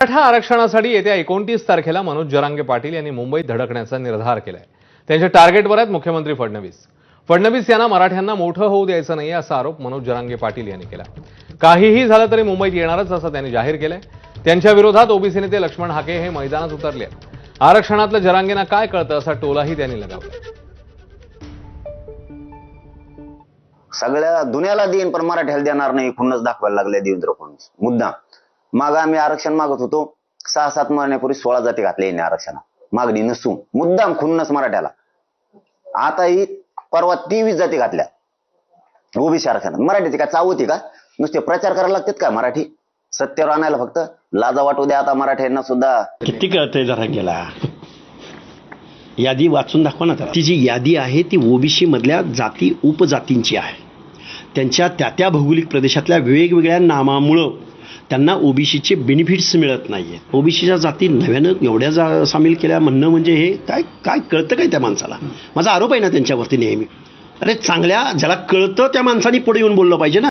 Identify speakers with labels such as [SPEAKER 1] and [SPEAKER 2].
[SPEAKER 1] मराठा आरक्षणासाठी येत्या एकोणतीस तारखेला मनोज जरांगे पाटील यांनी मुंबईत धडकण्याचा निर्धार केलाय. त्यांच्या टार्गेटवर आहेत मुख्यमंत्री फडणवीस. फडणवीस यांना मराठ्यांना मोठं होऊ द्यायचं नाही असा आरोप मनोज जरांगे पाटील यांनी केला. काहीही झालं तरी मुंबईत येणारच असं त्यांनी जाहीर केलंय. त्यांच्या विरोधात ओबीसी नेते लक्ष्मण हाके हे मैदानात उतरले आरक्षणातलं जरांगेंना काय कळतं असा टोलाही त्यांनी लगावला
[SPEAKER 2] सगळ्या दुनियाला देईन पण मराठ्याला देणार नाही खुन्नच दाखवायला लागले देवेंद्र फडणवीस. मुद्दा माग आम्ही आरक्षण मागत होतो. सहा सात महिन्यापूर्वी सोळा जाती घातल्या यांनी आरक्षणात मागणी नसून. मुद्दाम खुन्नस मराठ्याला. आताही परवा तेवीस जाती घातल्या. ओबीसी आरक्षणात. मराठीची काय चावती का? नुसते प्रचार करायला लागतात का मराठी? सत्यावर आणायला फक्त. लाजा वाटू द्या आता मराठ्यांना सुद्धा.
[SPEAKER 3] किती कळतंय जरा गेला. यादी वाचून दाखवा ना त्याला ती जी यादी आहे ती ओबीसी मधल्या जाती उपजातींची आहे. त्यांच्या त्या त्या भौगोलिक प्रदेशातल्या वेगवेगळ्या नामामुळं त्यांना ओबीसीचे बेनिफिट्स मिळत नाहीये. ओबीसीच्या जाती नव्यानं एवढ्या जा सामील केल्या म्हणणं म्हणजे हे काय काय कळतं काय त्या माणसाला? माझा आरोप आहे ना त्यांच्यावरती नेहमी. अरे चांगल्या ज्याला कळतं त्या माणसाने पुढे येऊन बोललं पाहिजे ना.